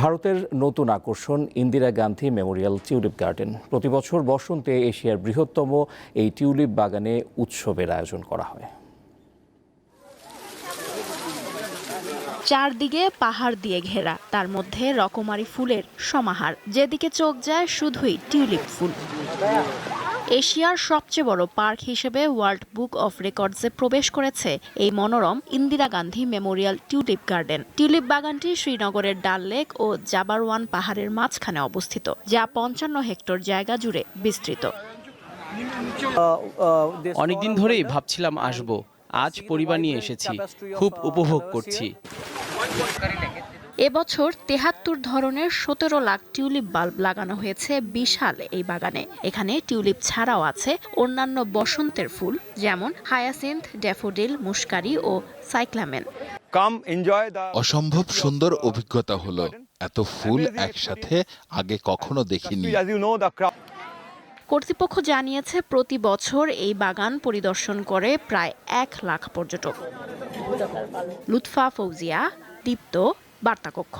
ভারতের নতুন আকর্ষণ Indira Gandhi memorial tulip garden. প্রতিবছর বসন্তে এশিয়ার বৃহত্তম এই টিউলিপ বাগানে উৎসবের আয়োজন করা হয়। চারদিকে পাহাড় দিয়ে ঘেরা, তার মধ্যে রকমারি ফুলের সমাহার। যেদিকে চোখ যায়, শুধুই টিউলিপ ফুল। এশিয়ার সবচেয়ে বড় পার্ক হিসেবে ওয়ার্ল্ড বুক অফ রেকর্ডসে প্রবেশ করেছে এই মনোরম Indira Gandhi memorial tulip garden. Tulip বাগানটি শ্রীনগরের ডাল লেক ও জাবারওয়ান পাহাড়ের মাঝখানে অবস্থিত, যা পঞ্চান্ন হেক্টর জায়গা জুড়ে বিস্তৃত। অনেকদিন ধরেই ভাবছিলাম আসব। আজ পরিবার নিয়ে এসেছি। খুব উপভোগ করছি। এবছর তেহাত্তর ধরনের সতেরো লাখ টিউলিপ বাল্ব লাগানো হয়েছে বিশাল এই বাগানে। এখানে টিউলিপ ছাড়াও আছে অন্যান্য বসন্তের ফুল যেমন হায়াসিন্থ ড্যাফোডিল মুশকারি ও সাইক্লামেন। অসম্ভব সুন্দর অভিজ্ঞতা হলো। এত ফুল একসাথে আগে কখনো দেখিনি। কর্তৃপক্ষ জানিয়েছে প্রতি বছর এই বাগান পরিদর্শন করে প্রায় এক লাখ পর্যটক। লুৎফা ফৌজিয়া দীপ্ত বার্তাকক্ষ।